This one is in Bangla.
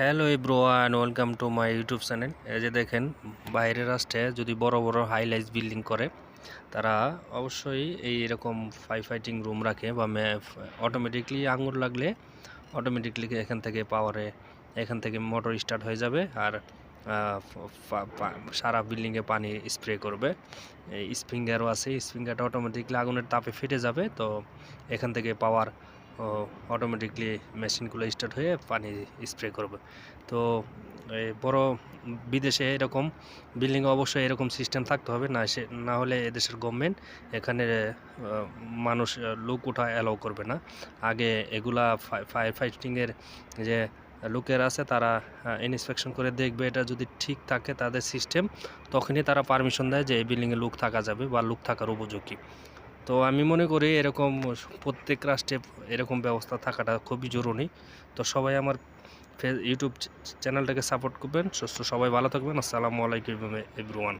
Hello everyone welcome to my YouTube channel এই যে দেখেন, বাইরের রাষ্ট্রে যদি বড় বড় হাইলাইট বিল্ডিং করে, তারা অবশ্যই এই এরকম ফাই ফাইটিং রুম রাখে বা অটোমেটিকলি আঙুর লাগলে অটোমেটিকলি এখান থেকে পাওয়ারে এখান থেকে মোটর স্টার্ট হয়ে যাবে আর সারা বিল্ডিংয়ে পানি স্প্রে করবে। স্প্রিঙ্গারও আছে স্প্রিঙ্গারটা অটোমেটিকলি আগুনের তাপে ফেটে যাবে, তো এখান থেকে পাওয়ার অটোমেটিকলি মেশিনগুলো স্টার্ট হয়ে পানি স্প্রে করবে। তো বড় বিদেশে এরকম বিল্ডিং অবশ্যই এরকম সিস্টেম থাকতে হবে, না সে, না হলে এদেশের গভর্নমেন্ট এখানে মানুষ লোক ওঠা অ্যালাউ করবে না। আগে এগুলা ফায়ার ফাইটিংয়ের যে লোকের আছে, তারা ইন্সপেকশন করে দেখবে, এটা যদি ঠিক থাকে তাদের সিস্টেম তখনই তারা পারমিশন দেয় যে এই বিল্ডিংয়ে লোক থাকা যাবে বা লোক থাকার উপযোগী। তো আমি মনে করি এরকম প্রত্যেক রাষ্ট্রে এরকম ব্যবস্থা থাকাটা খুবই জরুরি। তো সবাই আমার ইউটিউব চ্যানেলটাকে সাপোর্ট করবেন। সুস্থ সবাই ভালো থাকবেন। আসসালামু আলাইকুম এভরিওয়ান।